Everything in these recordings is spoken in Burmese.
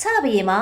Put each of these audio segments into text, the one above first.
ချဘီရီမှာ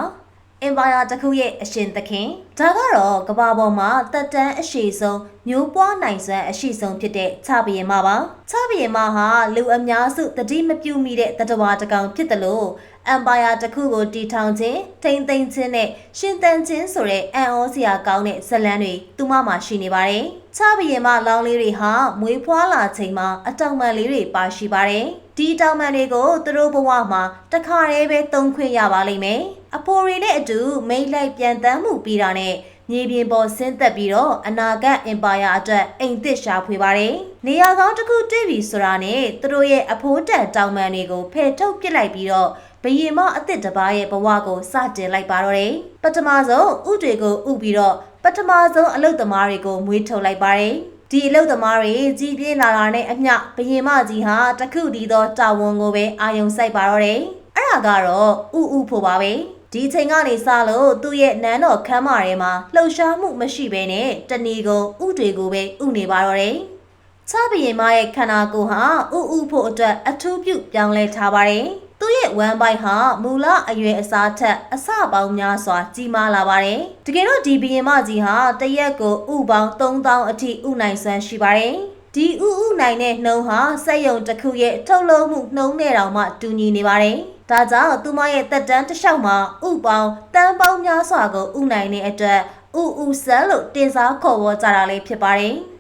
အင်ပါယာတစ်ခုရဲ့အရှင်သခင်ဒါကတော့ကမ္ဘာပေါ်မှာတက်တန်းအရှိဆုံးမျိုးပွားနိုင်စွမ်းအရှိဆုံးဖြစ်တဲ့ချဘီရီမပါချဘီရီမဟာလူအများစုတတိမပြုမိတဲ့တတဝါတစ်ကောင်ဖြစ်တယ်လို့အမ်ပါယာတစ်ခုကိုတီထောင်ခြင်းထိမ့်သိမ်းခြင်းနဲ့ရှင်သန်ခြင်းဆိုတဲ့အံ့ဩစရာကောင်းတဲ့ဇလန်းတွေသူ့မမှာရှိနေပါတယ် ချဘီရီမလောင်းလေးတွေဟာမွေးဖွားလာချိန်မှာအတောင်ပံလေးတွေပါရှိပါတယ်ဒီတောင်ပံတွေကိုသူတို့ဘဝမှာတခါတည်းပဲသုံးခွင့်ရပါလိမ့်မယ်အဖိုရီနဲ့အတူမိတ်လိုက်ပြန်တမ်းမှုပြီးတာနဲ့မြေပြင်ပေါ်ဆင်းသက်ပြီးတော့အနာဂတ်အင်ပါယာအတွက်အိမ်သစ်ရှာဖွေပါတယ်။နေရာကောင်းတစ်ခုတွေ့ပြီဆိုတာနဲ့သူတို့ရဲ့အဖိုးတန်တောင်ပံတွေကိုဖယ်ထုတ်ပစ်လိုက်ပြီးတော့ဘယင်မအစ်စ်တစ်ပါးရဲ့ဘဝကိုစတင်လိုက်ပါတော့တယ်။ပထမဆုံးဥတွေကိုဥပြီးတော့ ပထမဆုံးအလုတ်သမားတွေကိုမွေးထုတ်လိုက်ပါတယ်။ဒီအလုတ်သမားတွေကြီးပြင်းလာတာနဲ့အမျှဘယင်မကြီးဟာတခုတည်းသောတာဝန်ကိုပဲအာယုံစိုက်ပါတော့တယ်။အဲ့ဒါကတော့ဥဥဖို့ပါပဲ။ဒီချိန်ကနေစလို့သူ့ရဲ့နန်းတော်ခမ်းမထဲမှာလှုပ်ရှားမှုမရှိဘဲနဲ့တဏီကုံဥတွေကိုပဲဥနေပါတော့တယ်။ချဘရင်မရဲ့ခန္ဓာကိုယ်ဟာဥဥဖို့အတွက်အထူးပြုပြောင်းလဲထားပါတယ်။ သူ့ရဲ့ဝမ်းပိုက်ဟာမူလအရွယ်အစားထက်အဆပေါင်းများစွာကြီးမားလာပါတယ်။တကယ်တော့ဒီဘရင်မကြီးဟာတရက်ကိုဥပေါင်း3000အထိဥနိုင်စွမ်းရှိပါတယ်။ဒီဥဥနိုင်တဲ့နှုံးဟာစက်ယုံတစ်ခုရဲ့ထုတ်လုပ်မှုနှုံးနဲ့တောင်မှတူညီနေပါတယ်။ဒါကြောင့်သူမရဲ့တက်တန်းတစ်လျှောက်မှာဥပေါင်းတန်းပေါင်းများစွာကိုဥနိုင်တဲ့အတွက်ဥဥဆန်းလို့တင်စားခေါ်ဝေါ်ကြတာလေးဖြစ်ပါတယ်။အဝန်း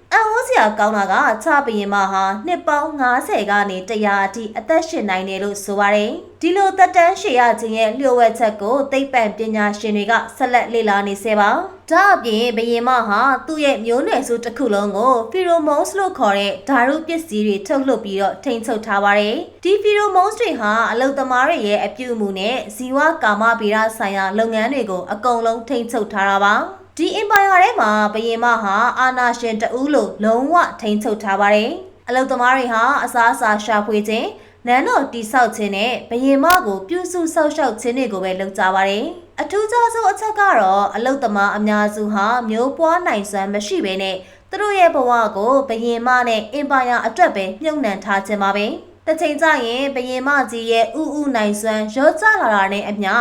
စရာကောင်းတာကချပရင်မဟာနှစ်ပေါင်း90ကနေ100အထိအသက်ရှင်နိုင်တယ်လို့ဆိုပါတယ်။ဒီလိုသက်တမ်းရှည်ရခြင်းရဲ့လျှို့ဝှက်ချက်ကိုသိပ္ပံပညာရှင်တွေကဆက်လက်လေ့လာနေစေပါ။ဒါအပြင်ဘရင်မဟာသူ့ရဲ့မျိုးနွယ်စုတစ်ခုလုံးကို pheromones လို့ခေါ်တဲ့ဓာတုပစ္စည်းတွေထုတ်လွှတ်ပြီးတော့ထိန်းချုပ်ထားပါတယ်။ဒီ pheromones တွေဟာအလုသမားတွေရဲ့အပြုအမူနဲ့ဇီဝကာမဗေဒဆိုင်ရာလုပ်ငန်းတွေကိုအကုန်လုံးထိန်းချုပ်ထားတာပါ။ ဒီ empire ထဲမှာဘယင်မဟာအာနာရှင်တဦးလို့လုံးဝထိန်းချုပ်ထားပါတယ်။အလုသမားတွေဟာအစားအစာရှာဖွေခြင်းနန်းတော်တိဆောက်ခြင်းနဲ့ဘယင်မကိုပြုစုဆောက်ရှောက်ခြင်းတွေကိုပဲလုပ်ကြပါတယ်။အထူးခြားဆုံးအချက်ကတော့အလုသမားအများစုဟာမျိုးပွားနိုင်စွမ်းမရှိဘဲနဲ့သူတို့ရဲ့ဘဝကိုဘယင်မနဲ့ empire အတွက်ပဲမြုပ်နှံထားခြင်းပါပဲ။တစ်ချိန်ကျရင်ဘယင်မကြီးရဲ့ဥဥနိုင်စွမ်းရောကျလာတာနဲ့အမျှ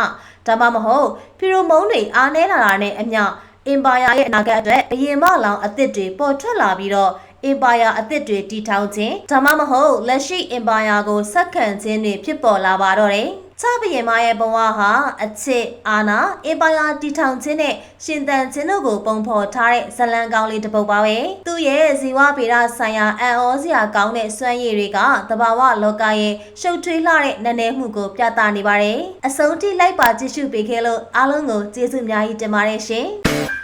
ဒါမှမဟုတ်ဖီရိုမုန်းတွေအားနည်းလာတာနဲ့အမျှ အင်ပါယာရဲ့အနာဂတ်အတွက်အရင်မလောင်အသစ်တွေပေါ်ထွက်လာပြီးတော့ အင်ပါယာအသစ်တွေတည်ထောင်ခြင်းဒါမှမဟုတ်လက်ရှိအင်ပါယာကိုဆက်ခံခြင်းတွေဖြစ်ပေါ်လာပါတော့တယ်။ချဘရင်မရဲ့ဘဝဟာအချစ်အာနာအင်ပါယာတည်ထောင်ခြင်းနဲ့ရှင်သန်ခြင်းတို့ကိုပုံဖော်ထားတဲ့ဇလံကောင်းလေးတစ်ပုဒ်ပါပဲ။သူ့ရဲ့ဇီဝဗေဒဆိုင်ရာအံ့ဩစရာကောင်းတဲ့စွမ်းရည်တွေကတဘာဝလောကရဲ့ရှုပ်ထွေးလှတဲ့နည်းနည်းမှုကိုပြသနေပါတယ်။အဆုံးထိလိုက်ပါကြည့်ရှုပေးခဲ့လို့အားလုံးကိုကျေးဇူးအများကြီးတင်ပါတယ်ရှင်။